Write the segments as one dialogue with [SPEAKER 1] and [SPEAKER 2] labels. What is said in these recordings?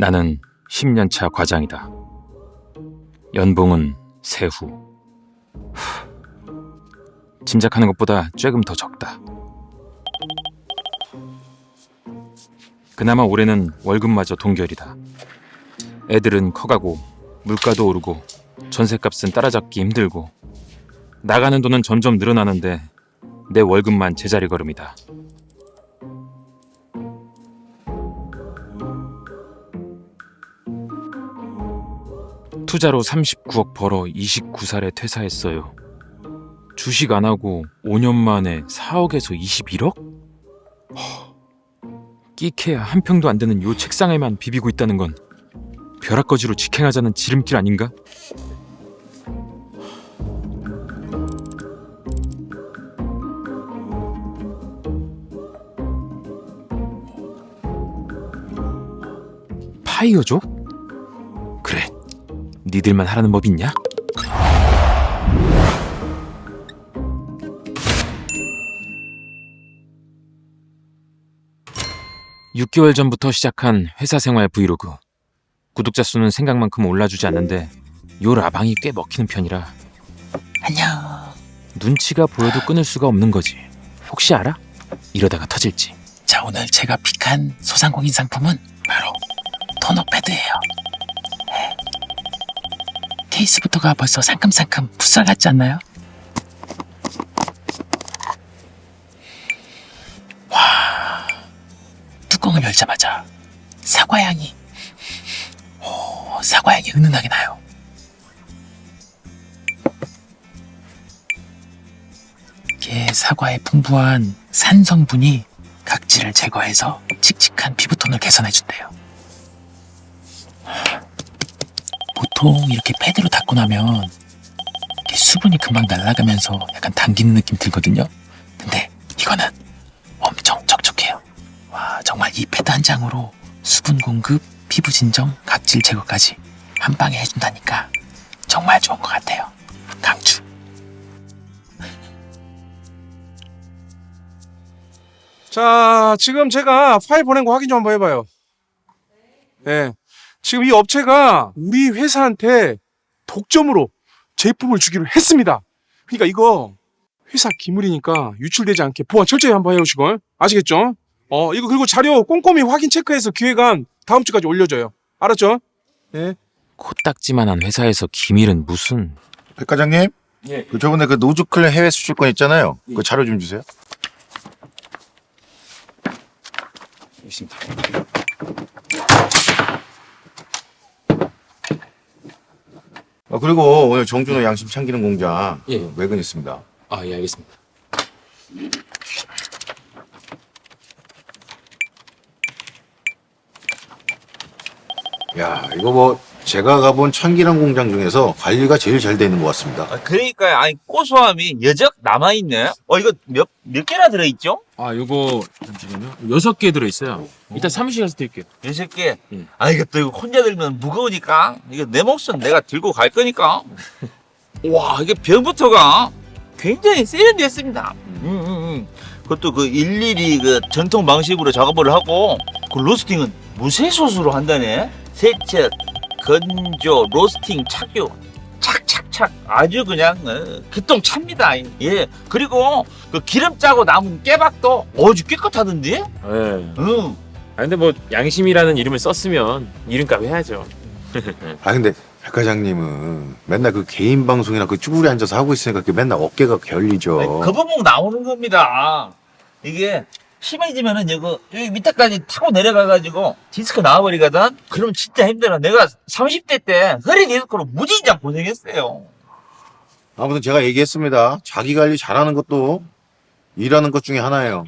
[SPEAKER 1] 나는 10년차 과장이다. 연봉은 세후. 후. 짐작하는 것보다 조금 더 적다. 그나마 올해는 월급마저 동결이다. 애들은 커가고 물가도 오르고 전셋값은 따라잡기 힘들고 나가는 돈은 점점 늘어나는데 내 월급만 제자리 걸음이다. 투자로 39억 벌어 29살에 퇴사했어요. 주식 안 하고 5년 만에 4억에서 21억? 허, 끼케야 한 평도 안 되는 요 책상에만 비비고 있다는 건 벼락거지로 직행하자는 지름길 아닌가? 파이어족? 니들만 하라는 법 있냐? (6개월) 전부터 시작한 회사 생활 브이로그 구독자 수는 생각만큼 올라주지 않는데 요 라방이 꽤 먹히는 편이라
[SPEAKER 2] 안녕.
[SPEAKER 1] 눈치가 보여도 끊을 수가 없는 거지 혹시 알아? 이러다가 터질지
[SPEAKER 2] 자, 오늘 제가 픽한 소상공인 상품은 바로 토너 패드예요. 네. 케이스부터가 벌써 상큼상큼 풋살 같지 않나요? 와, 뚜껑을 열자마자 사과향이, 오, 사과향이 은은하게 나요. 이게 사과의 풍부한 산 성분이 각질을 제거해서 칙칙한 피부톤을 개선해준대요. 보통 이렇게 패드로 닦고 나면 수분이 금방 날아가면서 약간 당기는 느낌 들거든요. 근데 이거는 엄청 촉촉해요. 와 정말 이 패드 한 장으로 수분 공급, 피부 진정, 각질 제거까지 한 방에 해준다니까 정말 좋은 것 같아요. 강추.
[SPEAKER 3] 자, 지금 제가 파일 보낸 거 확인 좀 한번 해봐요. 네. 지금 이 업체가 우리 회사한테 독점으로 제품을 주기로 했습니다. 그러니까 이거 회사 기물이니까 유출되지 않게 보안 철저히 한번 해오시고 아시겠죠? 어, 이거 그리고 자료 꼼꼼히 확인 체크해서 기획안 다음 주까지 올려줘요. 알았죠? 예.
[SPEAKER 1] 코딱지만한 회사에서 기밀은 무슨
[SPEAKER 4] 백 과장님?
[SPEAKER 3] 예.
[SPEAKER 4] 그 저번에 그 노즈클레 해외 수출권 있잖아요. 그 자료 좀 주세요.
[SPEAKER 1] 있습니다.
[SPEAKER 4] 아, 그리고 오늘 정준호 양심 참기름 공장
[SPEAKER 1] 예.
[SPEAKER 4] 그 외근 있습니다.
[SPEAKER 1] 아, 예, 알겠습니다.
[SPEAKER 4] 야, 이거 뭐 제가 가본 참기름 공장 중에서 관리가 제일 잘 되는 것 같습니다.
[SPEAKER 5] 아, 그러니까요. 아니 고소함이 여적 남아 있네. 어 이거 몇 몇 개나 들어 있죠?
[SPEAKER 1] 아, 요거 잠시만요. 여섯 개 들어 있어요. 이따 사무실 가서 드릴게요.
[SPEAKER 5] 여섯 개.
[SPEAKER 1] 예.
[SPEAKER 5] 아 이거 또 이거 혼자 들면 무거우니까 이거 내 몫은 내가 들고 갈 거니까. 와 이게 병부터가 굉장히 세련됐습니다. 음, 음, 음. 그것도 그 일일이 그 전통 방식으로 작업을 하고 그 로스팅은 무쇠솥으로 한다네. 세척, 건조, 로스팅, 착유. 착착착 아주 그냥 어, 기똥 찹니다. 예. 그리고 그 기름 짜고 남은 깨박도 아주 깨끗하던데.
[SPEAKER 6] 예.
[SPEAKER 5] 응.
[SPEAKER 6] 아 근데 뭐 양심이라는 이름을 썼으면 이름값 해야죠.
[SPEAKER 4] 아, 근데 백 과장님은 맨날 그 개인 방송이나 그 쭈구리 앉아서 하고 있으니까 그 맨날 어깨가 결리죠.
[SPEAKER 5] 아니, 거북목 나오는 겁니다. 이게 심해지면은 이거 여기 밑에까지 타고 내려가가지고 디스크 나와버리거든. 그럼 진짜 힘들어. 내가 30대 때 허리 디스크로 무진장 고생했어요.
[SPEAKER 4] 아무튼 제가 얘기했습니다. 자기 관리 잘하는 것도 일하는 것 중에 하나예요.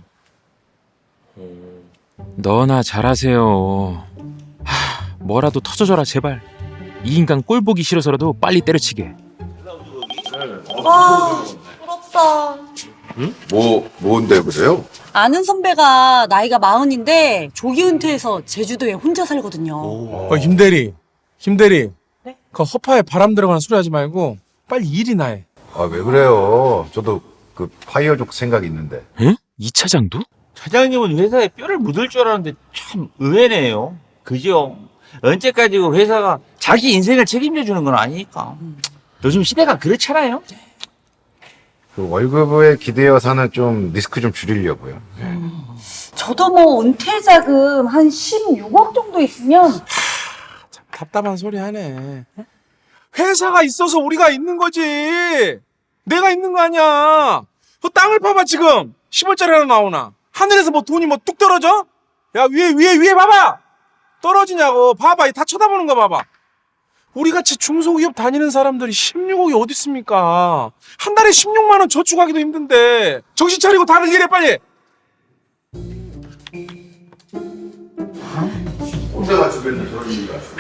[SPEAKER 1] 너나 잘하세요. 하, 뭐라도 터져줘라 제발. 이 인간 꼴 보기 싫어서라도 빨리 때려치게.
[SPEAKER 7] 와, 부럽다.
[SPEAKER 4] 뭐, 뭔데 그래요?
[SPEAKER 7] 아는 선배가 나이가 마흔인데 조기 은퇴해서 제주도에 혼자 살거든요.
[SPEAKER 3] 어, 김대리, 김대리.
[SPEAKER 7] 네?
[SPEAKER 3] 그 허파에 바람 들어가는 소리 하지 말고 빨리 일이나 해.
[SPEAKER 4] 아, 왜 그래요? 저도 그 파이어족 생각이 있는데.
[SPEAKER 1] 응? 이 차장도?
[SPEAKER 5] 차장님은 회사에 뼈를 묻을 줄 알았는데 참 의외네요. 그죠? 언제까지 그 회사가 자기 인생을 책임져 주는 건 아니니까. 요즘 시대가 그렇잖아요.
[SPEAKER 4] 그 월급에 기대어 사는 좀 리스크 좀 줄이려고요.
[SPEAKER 7] 저도 뭐 은퇴 자금 한 16억 정도 있으면
[SPEAKER 3] 답답한 소리 하네. 회사가 있어서 우리가 있는 거지. 내가 있는 거 아니야. 그 땅을 파봐 지금. 10원짜리 하나 나오나. 하늘에서 뭐 돈이 뭐 뚝 떨어져? 야 위에 위에 위에 봐봐. 떨어지냐고. 봐봐. 이다 쳐다보는 거 봐봐. 우리 같이 중소기업 다니는 사람들이 16억이 어디 있습니까? 한 달에 16만 원 저축하기도 힘든데. 정신 차리고 다른 일해 빨리.
[SPEAKER 4] 혼자가 주변에 저런 일이 왔어.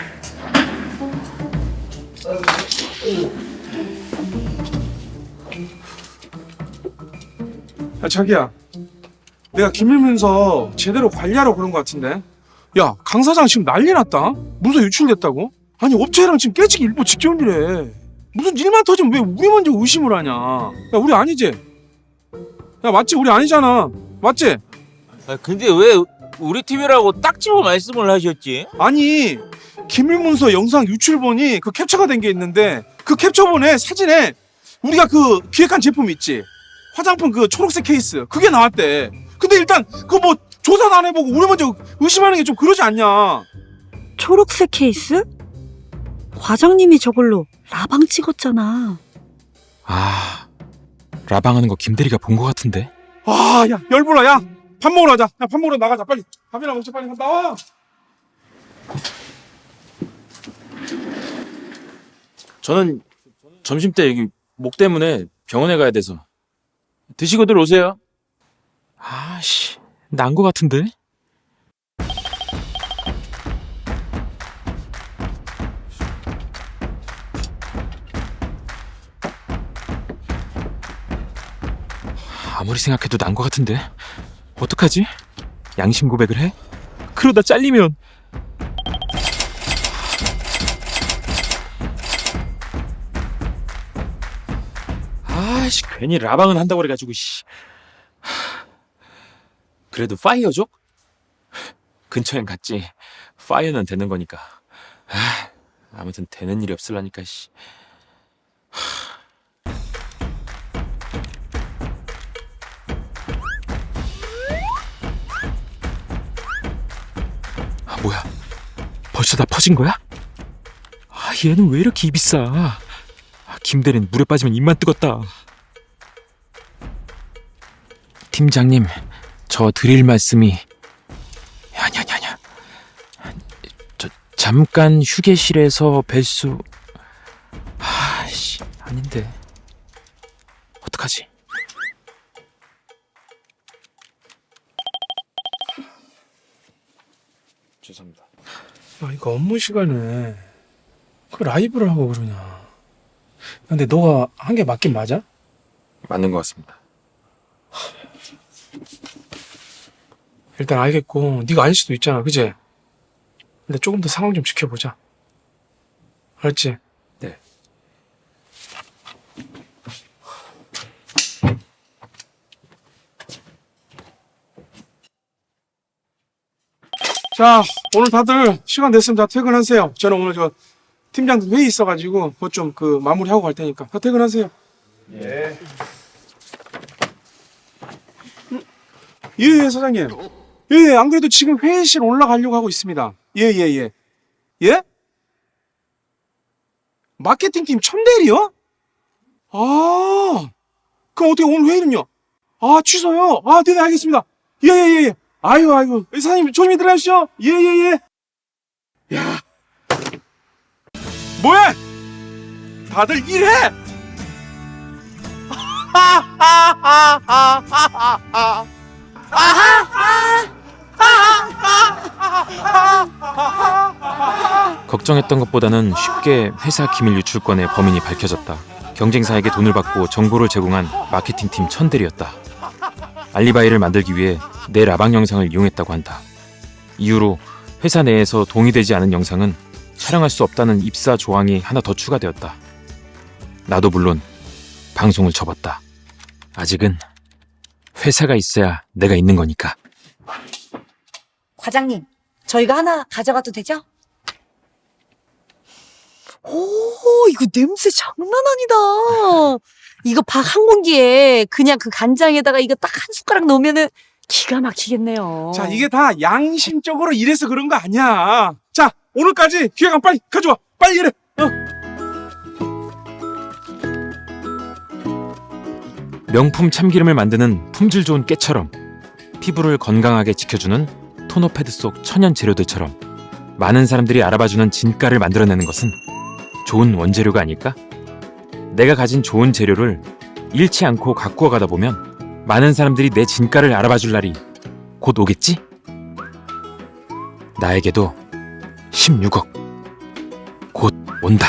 [SPEAKER 3] 야, 자기야. 내가 김일면서 제대로 관리하라고 그런 것 같은데. 야, 강 사장 지금 난리 났다. 문서 유출됐다고? 아니, 업체랑 지금 깨지기 일보 직전이래. 무슨 일만 터지면 왜 우리 먼저 의심을 하냐. 야, 우리 아니지? 야, 맞지? 우리 아니잖아. 맞지?
[SPEAKER 5] 아, 근데 왜 우리 팀이라고 딱 집어 말씀을 하셨지?
[SPEAKER 3] 아니, 기밀문서 영상 유출본이 그 캡처가 된 게 있는데 그 캡처본에 사진에 우리가 그 기획한 제품 있지? 화장품 그 초록색 케이스. 그게 나왔대. 근데 일단 그거 뭐 조사도 안 해보고 우리 먼저 의심하는 게 좀 그러지 않냐.
[SPEAKER 7] 초록색 케이스? 과장님이 저걸로 라방 찍었잖아.
[SPEAKER 1] 아 라방하는 거 김대리가 본거 같은데
[SPEAKER 3] 아, 야, 열불나, 야. 밥 먹으러 가자. 야, 밥 먹으러 나가자. 빨리. 밥이나 먹자. 빨리 나와.
[SPEAKER 1] 저는 점심 때 여기 목 때문에 병원에 가야 돼서 드시고들 오세요 아씨 난거 같은데 아무리 생각해도 난거 같은데 어떡하지? 양심 고백을 해? 그러다 잘리면 아씨 괜히 라방은 한다고 그래가지고 씨. 하, 그래도 파이어족? 근처엔 갔지 파이어는 되는 거니까 아, 아무튼 되는 일이 없을라니까 씨. 뭐야 벌써 다 퍼진 거야? 아 얘는 왜 이렇게 입이 싸 아, 김대리는 물에 빠지면 입만 뜨겁다. 팀장님, 저 드릴 말씀이 아니 아니 아니야. 저 잠깐 휴게실에서 뵐 수 아씨 아닌데 어떡하지? 죄송합니다.
[SPEAKER 3] 야, 이거 업무 시간에 그 라이브를 하고 그러냐. 근데 너가 한 게 맞긴 맞아?
[SPEAKER 1] 맞는 것 같습니다.
[SPEAKER 3] 일단 알겠고 네가 아닐 수도 있잖아. 그지? 근데 조금 더 상황 좀 지켜보자. 알았지?
[SPEAKER 1] 네.
[SPEAKER 3] 자, 오늘 다들 시간 됐으면 다 퇴근하세요. 저는 오늘 저 팀장들 회의 있어가지고 그것 좀 그 마무리하고 갈 테니까 다 퇴근하세요. 예. 음, 예, 예, 사장님. 예, 예, 안 그래도 지금 회의실 올라가려고 하고 있습니다. 예, 예, 예. 예? 마케팅팀 천대리요? 아, 그럼 어떻게 오늘 회의는요? 아, 취소요? 아, 네네, 알겠습니다. 예, 예, 예, 예. 아유, 아유. 사장님, 조심히 들어가시죠. 예, 예, 예. 야. 뭐야? 다들 일해!
[SPEAKER 1] 걱정했던 것보다는 쉽게 회사 기밀 유출권의 범인이 밝혀졌다. 경쟁사에게 돈을 받고 정보를 제공한 마케팅팀 천대리였다. 알리바이를 만들기 위해 내 라방 영상을 이용했다고 한다. 이후로 회사 내에서 동의되지 않은 영상은 촬영할 수 없다는 입사 조항이 하나 더 추가되었다. 나도 물론 방송을 접었다. 아직은 회사가 있어야 내가 있는 거니까.
[SPEAKER 7] 과장님, 저희가 하나 가져가도 되죠? 오, 이거 냄새 장난 아니다. 이거 밥한 공기에 그냥 그 간장에다가 이거 딱 한 숟가락 넣으면은 기가 막히겠네요.
[SPEAKER 3] 자, 이게 다 양심적으로 이래서 그런 거 아니야. 자, 오늘까지 기획안 빨리 가져와. 빨리 이래. 어.
[SPEAKER 1] 명품 참기름을 만드는 품질 좋은 깨처럼 피부를 건강하게 지켜주는 토너 패드 속 천연 재료들처럼 많은 사람들이 알아봐주는 진가를 만들어내는 것은 좋은 원재료가 아닐까? 내가 가진 좋은 재료를 잃지 않고 가꾸어 가다 보면 많은 사람들이 내 진가를 알아봐 줄 날이 곧 오겠지? 나에게도 16억 곧 온다.